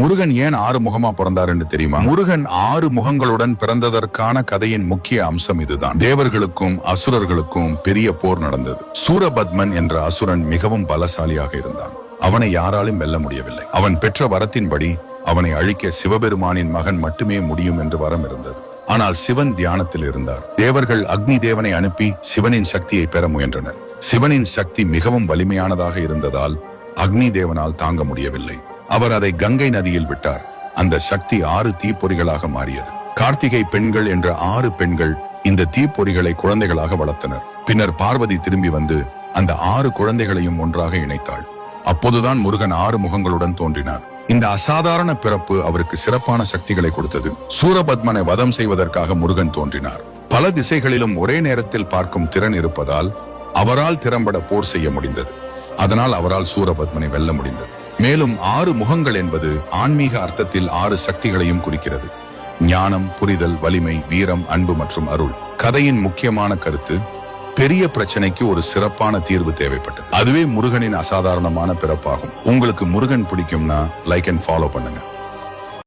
முருகன் ஏன் ஆறு முகமா பிறந்தாருன்னு தெரியுமா? முருகன் ஆறு முகங்களுடன் பிறந்ததற்கான கதையின் முக்கிய அம்சம் இதுதான். தேவர்களுக்கும் அசுரர்களுக்கும் பெரிய போர் நடந்தது. சூரபத்மன் என்ற அசுரன் மிகவும் பலசாலியாக இருந்தான். அவனை யாராலும் வெல்ல முடியவில்லை. அவன் பெற்ற வரத்தின்படி அவனை அழிக்க சிவபெருமானின் மகன் மட்டுமே முடியும் என்று வரம் இருந்தது. ஆனால் சிவன் தியானத்தில் இருந்தார். தேவர்கள் அக்னி தேவனை அனுப்பி சிவனின் சக்தியை பெற முயன்றனர். சிவனின் சக்தி மிகவும் வலிமையானதாக இருந்ததால் அக்னி தேவனால் தாங்க முடியவில்லை. அவர் அதை கங்கை நதியில் விட்டார். அந்த சக்தி ஆறு தீப்பொறிகளாக மாறியது. கார்த்திகை பெண்கள் என்ற ஆறு பெண்கள் இந்த தீப்பொறிகளை குழந்தைகளாக வளர்த்தனர். பின்னர் பார்வதி திரும்பி வந்து அந்த ஆறு குழந்தைகளையும் ஒன்றாக இணைத்தாள். அப்போதுதான் முருகன் ஆறு முகங்களுடன் தோன்றினார். இந்த அசாதாரண பிறப்பு அவருக்கு சிறப்பான சக்திகளை கொடுத்தது. சூரபத்மனை வதம் செய்வதற்காக முருகன் தோன்றினார். பல திசைகளிலும் ஒரே நேரத்தில் பார்க்கும் திறன் இருப்பதால் அவரால் திறம்பட போர் செய்ய முடிந்தது. அதனால் அவரால் சூரபத்மனை வெல்ல முடிந்தது. மேலும் ஆறு முகங்கள் என்பது ஆன்மீக அர்த்தத்தில் ஆறு சக்திகளையும் குறிக்கிறது. ஞானம் புரிதல் வலிமை வீரம் அன்பு மற்றும் அருள். கதையின் முக்கியமான கருத்து பெரிய பிரச்சனைக்கு ஒரு சிறப்பான தீர்வு தேவைப்பட்டது. அதுவே முருகனின் அசாதாரணமான பிறப்பாகும். உங்களுக்கு முருகன் பிடிக்கும்னா லைக் அண்ட் ஃபாலோ பண்ணுங்க.